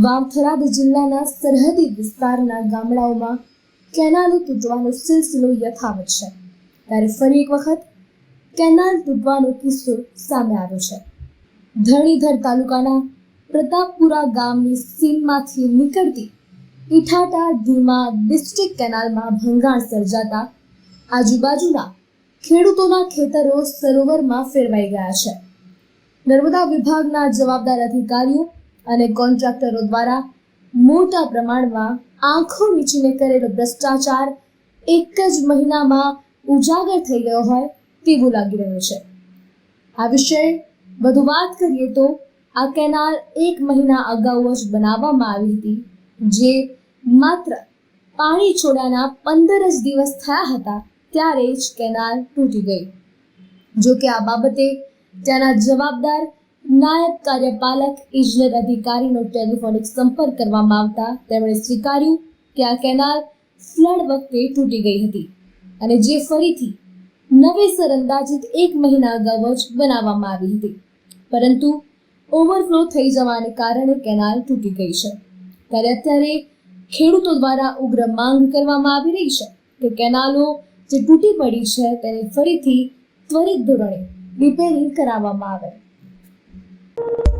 વાવથરાદ જિલ્લાના સરહદી વિસ્તારના ગામડાઓમાં કેનાલો તૂટવાનો સિલસિલો યથાવત છે. ત્યારે ફરી એક વખત કેનાલ તૂટવાનો કિસ્સો સામે આવ્યો છે. ધરણીધર તાલુકાના પ્રતાપપુરા ગામની સીમમાંથી નીકળતી ઇઠાટા ધીમા ડિસ્ટ્રિક્ટ કેનાલમાં ભંગાણ સર્જાતા આજુબાજુના ખેડૂતોના ખેતરો સરોવરમાં ફેરવાઈ ગયા છે. નર્મદા વિભાગના જવાબદાર અધિકારીઓ અને કોન્ટ્રાક્ટરો દ્વારા મોટા પ્રમાણમાં આંખો મીચીને કરેલો ભ્રષ્ટાચાર એક જ મહિનામાં ઉજાગર થઈ ગયો હોય તેવું લાગી રહ્યું છે. આ વિશે વધુ વાત કરીએ તો આ કેનાલ એક મહિના અગાઉ જ બનાવવામાં આવી હતી, જે માત્ર પાણી છોડાના પંદર જ દિવસ થયા હતા ત્યારે જ કેનાલ તૂટી ગઈ. જો કે આ બાબતે ત્યાંના જવાબદાર નાયબ કાર્યપાલક ઇજનેર અધિકારીનો ટેલિફોનિક સંપર્ક કરવામાં આવતા તેમણે સ્વીકાર્યું કે આ કેનાલ ફ્લડ વખતે તૂટી ગઈ હતી અને જે ફરીથી નવેસર અંદાજિત એક મહિના અગાઉ જ બનાવવામાં આવી હતી. પરંતુ ઓવરફ્લો થઈ જવાને કારણે કેનાલ તૂટી ગઈ છે. ત્યારે અત્યારે ખેડૂતો દ્વારા ઉગ્ર માંગ કરવામાં આવી રહી છે કે કેનાલો જે તૂટી પડી છે તેને ફરીથી ત્વરિત ધોરણે રિપેરિંગ કરાવવામાં આવે. you